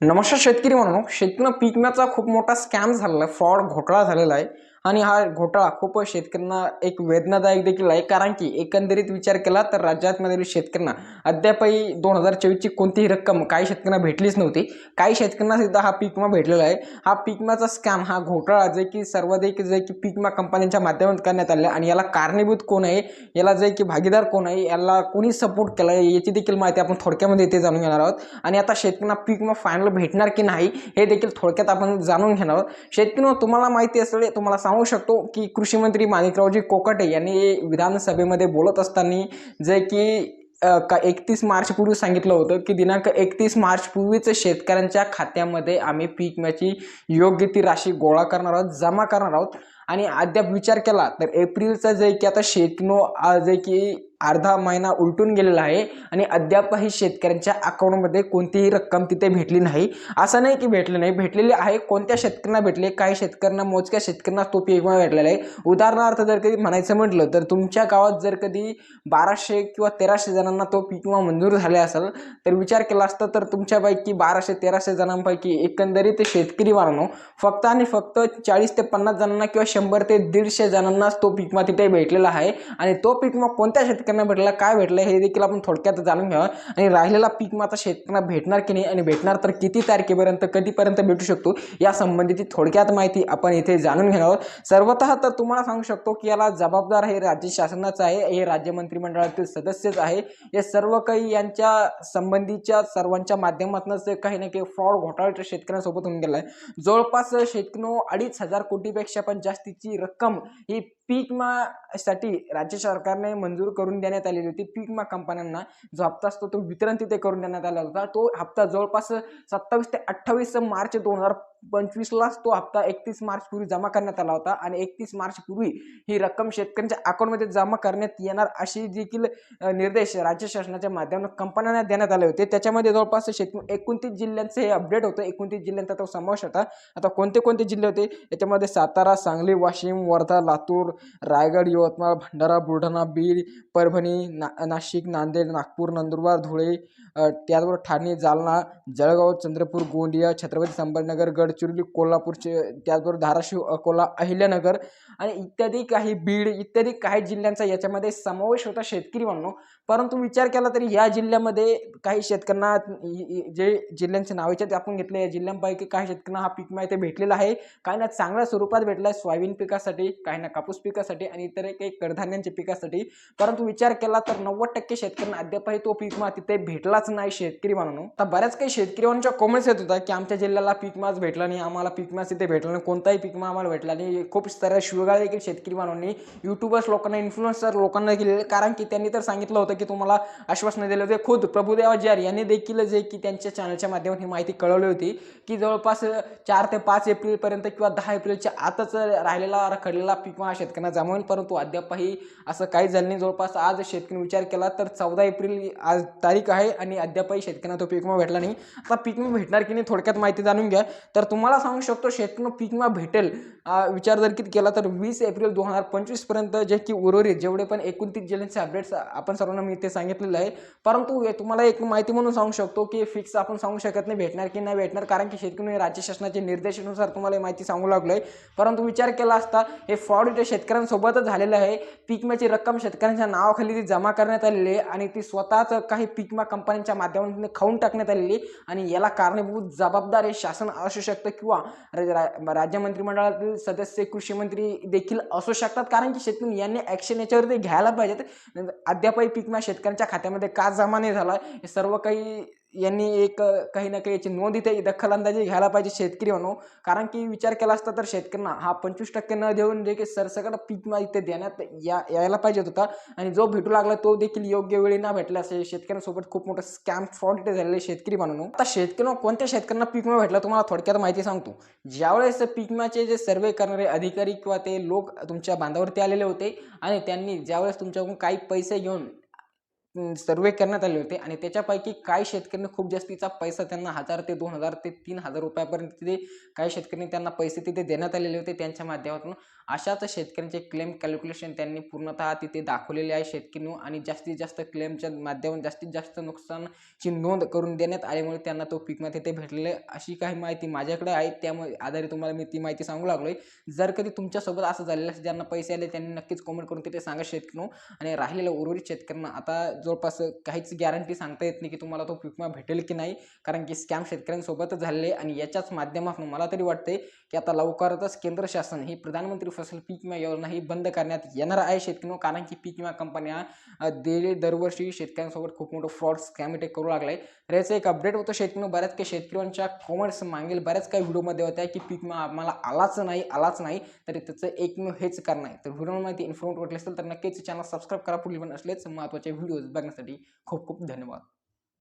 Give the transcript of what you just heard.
नमस्कार शेतकरी म्हणून शेतकऱ्यांना पीक विम्याचा खूप मोठा स्कॅम झालेला आहे फ्रॉड घोटाळा झालेला आहे. आणि हा घोटाळा खूप शेतकऱ्यांना एक वेदनादायक देखील आहे. कारण की एकंदरीत विचार केला तर राज्यातमधील शेतकऱ्यांना अद्यापही दोन हजार चोवीसची कोणतीही रक्कम काही शेतकऱ्यांना भेटलीच नव्हती. काही शेतकऱ्यांना सुद्धा हा पीक विमा भेटलेला आहे. हा पीक विम्याचा स्कॅम हा घोटाळा जे की सर्वाधिक जे की पीक विमा कंपन्यांच्या माध्यमातून करण्यात आले आणि याला कारणीभूत कोण आहे? याला जे की भागीदार कोण आहे? याला कोणी सपोर्ट केला आहे? याची देखील माहिती आपण थोडक्यामध्ये इथे जाणून घेणार आहोत. आणि आता शेतकऱ्यांना पीक विमा फायनल भेटणार की नाही हे देखील थोडक्यात आपण जाणून घेणार आहोत. शेतकऱ्यांना हो, तुम्हाला माहिती असेल तुम्हाला सांगू शकतो की कृषी मंत्री माणिकरावजी कोकाटे यांनी विधानसभेमध्ये बोलत असताना जे की का एकतीस मार्चपूर्वी सांगितलं होतं की दिनांक एकतीस मार्चपूर्वीच शेतकऱ्यांच्या खात्यामध्ये आम्ही पीक विम्याची योग्य ती राशी गोळा करणार आहोत जमा करणार आहोत. आणि अद्याप विचार केला तर एप्रिलचा जे की आता शेतनो जे की अर्धा महिना उलटून गेलेला आहे आणि अद्यापही शेतकऱ्यांच्या अकाउंटमध्ये कोणतीही रक्कम तिथे भेटली नाही. असं नाही की भेटली नाही भेटलेली आहे कोणत्या शेतकऱ्यांना भेटले काही शेतकऱ्यांना मोजक्या शेतकऱ्यांना तो पीक विमा भेटलेला आहे. उदाहरणार्थ जर कधी म्हणायचं म्हटलं तर तुमच्या गावात जर कधी बाराशे किंवा तेराशे जणांना तो पीक विमा मंजूर झाले असेल तर विचार केला असता तर तुमच्यापैकी बाराशे तेराशे जणांपैकी एकंदरीत शेतकरी वाढवणं फक्त आणि फक्त चाळीस ते पन्नास जणांना किंवा शंभर ते दीडशे जणांनाच तो पीक विमा तिथे भेटलेला आहे. आणि तो पीक विमा कोणत्या शेतकऱ्यांना भेटला काय भेटलं हे देखील आपण थोडक्यात जाणून घ्यावं. आणि राहिलेला पीक विमा आता शेतकऱ्यांना भेटणार की नाही आणि भेटणार तर किती तारखेपर्यंत कधीपर्यंत भेटू शकतो या संबंधीची थोडक्यात माहिती आपण इथे जाणून घेणार आहोत. सर्वतः तर तुम्हाला सांगू शकतो की याला जबाबदार हे राज्य शासनाचं आहे हे राज्य मंत्रिमंडळातील सदस्यच आहे. हे सर्व काही यांच्या संबंधीच्या सर्वांच्या माध्यमातूनच काही ना काही फ्रॉड घोटाळा शेतकऱ्यांसोबत होऊन गेला आहे जवळपास शेतकऱ्यांनो अडीच हजार कोटीपेक्षा पण जास्तीची रक्कम ही पीकसाठी राज्य सरकारने मंजूर करून देण्यात आलेली होती. पीक कंपन्यांना जो हप्ता असतो तो वितरण तिथे करून देण्यात आला होता. तो हप्ता जवळपास सत्तावीस ते अठ्ठावीस मार्च दोन हजार पंचवीसलाच तो हप्ता एकतीस मार्च पूर्वी जमा करण्यात आला होता आणि एकतीस मार्च पूर्वी ही रक्कम शेतकऱ्यांच्या अकाउंटमध्ये जमा करण्यात येणार अशी देखील निर्देश राज्य शासनाच्या माध्यमातून कंपन्यांना देण्यात आले होते. त्याच्यामध्ये जवळपास शेत एकोणतीस जिल्ह्यांचं हे अपडेट होतं. एकोणतीस जिल्ह्यांचा तो समावेश होता. आता कोणते कोणते जिल्हे होते? याच्यामध्ये सातारा सांगली वाशिम वर्धा लातूर रायगड यवतमाळ भंडारा बुलढाणा बीड परभणी ना नाशिक नांदेड नागपूर नंदुरबार धुळे त्याचबरोबर ठाणे जालना जळगाव चंद्रपूर गोंदिया छत्रपती संभाजीनगर गडचिरोली कोल्हापूरचे त्याचबरोबर धाराशिव अकोला अहिल्यानगर आणि इत्यादी काही बीड इत्यादी काही जिल्ह्यांचा याच्यामध्ये समावेश होता शेतकरी म्हणून परंतु विचार केला तरी या जिल्ह्यामध्ये काही शेतकऱ्यांना जे जिल्ह्यांचे नावाचे ते आपण घेतले या जिल्ह्यांपैकी काही शेतकऱ्यांना हा पीक माहिती इथे भेटलेला आहे. काही ना चांगल्या स्वरूपात भेटला आहे सोयाबीन पिकासाठी काही ना कापूस पिकासाठी आणि इतर काही कडधान्यांच्या पिकासाठी. परंतु विचार केला तर नव्वद टक्के शेतकऱ्यांना अद्यापही तो पीक विमा तिथे भेटलाच नाही शेतकरी म्हणून आता बऱ्याच काही शेतकऱ्यांच्या कॉमेंट्स येत होता की आमच्या जिल्ह्याला पीक विमाच भेटला नाही आम्हाला पीक तिथे भेटला नाही कोणताही पिकमा आम्हाला भेटला नाही. खूप साऱ्या शिवगाळ देखील शेतकरी म्हणून युट्यूबर्स लोकांना इन्फ्लुएन्सर लोकांना केलेले कारण की त्यांनी तर सांगितलं होतं की तुम्हाला आश्वासन दिले होते. खुद प्रभुदेवाचार्य यांनी देखील जे की त्यांच्या चॅनलच्या माध्यमातून ही माहिती कळवली होती की जवळपास चार ते पाच एप्रिलपर्यंत किंवा दहा एप्रिलच्या आताच राहिलेला रखडलेला पीक शेतकऱ्यांना जमा परंतु अद्यापही असं काही झालं नाही. जवळपास आज शेतकरी विचार केला तर चौदा एप्रिल आज तारीख आहे आणि अद्यापही शेतकऱ्यांना तो पीक विमा भेटला नाही. आता पीक विमा भेटणार की नाही थोडक्यात माहिती जाणून घ्या. तर तुम्हाला सांगू शकतो शेतकऱ्यांना पीक विमा भेटेल. विचार जर किती केला तर वीस एप्रिल दोन हजार पंचवीसपर्यंत जे की उर्वरित जेवढे पण एकोणतीस जिल्ह्यांचे अपडेट्स आपण सर्वांना मी इथे सांगितलेलं आहे. परंतु तुम्हाला एक माहिती म्हणून सांगू शकतो की फिक्स आपण सांगू शकत नाही भेटणार की नाही भेटणार कारण की शेतकरी राज्य शासनाच्या निर्देशानुसार तुम्हाला ही माहिती सांगू लागलो आहे परंतु विचार केला असता हे फ्रॉड इथे शेतकऱ्यांसोबतच झालेलं आहे. पीक रक्कम शेतकऱ्यांच्या नावाखाली ती जमा करण्यात आलेली आहे आणि ती स्वतःच काही पीक कंपन्यांच्या माध्यमातून खाऊन टाकण्यात आलेली आहे. आणि याला कारणीभूत जबाबदार हे शासन असू शकते. किंवा रा- राज्य मंत्रिमंडळातील सदस्य कृषी मंत्री देखील असू शकतात. कारण की शेतकरी यांनी ॲक्शन याच्यावरती घ्यायला पाहिजेत. अद्यापही पीक विमा शेतकऱ्यांच्या खात्यामध्ये का जमा नाही झाला? हे सर्व काही यांनी एक काही ना काही याची नोंद इथे दखलंदाजी घ्यायला पाहिजे शेतकरी म्हणून कारण की विचार केला असता तर शेतकऱ्यांना हा पंचवीस टक्के न देऊन जे की सरसकट पीक इथे देण्यात या यायला पाहिजे होता. आणि जो भेटू लागला तो देखील योग्य वेळी ना भेटला असे शेतकऱ्यांसोबत खूप मोठं स्कॅम फ्रॉड इथे झालेले शेतकरी म्हणून आता शेतकऱ्यांना कोणत्या शेतकऱ्यांना पीक विमा भेटला तुम्हाला थोडक्यात माहिती सांगतो. ज्यावेळेस पीक विम्याचे जे सर्वे करणारे अधिकारी किंवा ते लोक तुमच्या बांधावरती आलेले होते आणि त्यांनी ज्यावेळेस तुमच्याकडून काही पैसे घेऊन सर्वे करण्यात आले होते आणि त्याच्यापैकी काही शेतकऱ्यांनी खूप जास्तीचा पैसा त्यांना हजार ते दोन हजार ते तीन हजार रुपयापर्यंत तिथे काही शेतकऱ्यांनी त्यांना पैसे तिथे देण्यात आलेले होते त्यांच्या माध्यमातून. अशाच शेतकऱ्यांचे क्लेम कॅल्क्युलेशन त्यांनी पूर्णतः तिथे दाखवलेले आहे शेतकरी आणि जास्तीत जास्त क्लेमच्या माध्यमातून जास्तीत जास्त नुकसानची नोंद करून देण्यात आल्यामुळे त्यांना तो पीक तिथे भेटलेले आहे. अशी काही माहिती माझ्याकडे आहे त्यामुळे आधारे तुम्हाला मी ती माहिती सांगू लागलोय. जर कधी तुमच्यासोबत असं झालेलं असेल ज्यांना पैसे आले त्यांनी नक्कीच कमेंट करून तिथे सांगा शेतकरी आणि राहिलेल्या उर्वरित शेतकऱ्यांना आता जवळपास काहीच गॅरंटी सांगता येत नाही की तुम्हाला तो पीक विमा भेटेल की नाही. कारण की स्कॅम शेतकऱ्यांसोबत झाले आणि याच्याच माध्यमातून मला तरी वाटते की आता लवकरच केंद्र शासन ही प्रधानमंत्री फसल पीक विमा योजना ही बंद करण्यात येणार आहे शेतकरी. कारण की पीक विमा कंपन्या अ, दे दरवर्षी शेतकऱ्यांसोबत खूप मोठं फ्रॉड स्कॅम इथे करू लागलाय. तर याचं एक अपडेट होतं शेतकरी. बऱ्याच काही शेतकऱ्यांच्या कॉमेंट्स मागील बऱ्याच काही व्हिडिओमध्ये होत्या की पीक विमा आम्हाला आलाच नाही आलाच नाही. तरी त्याचं एकमेव हेच कारण आहे. तर व्हिडिओ माहिती इन्फॉर्मेट वाटली असेल तर नक्कीच चॅनल सबस्क्राईब करा. पुढील पण असलेच महत्त्वाचे व्हिडिओज बघण्यासाठी खूप खूप धन्यवाद.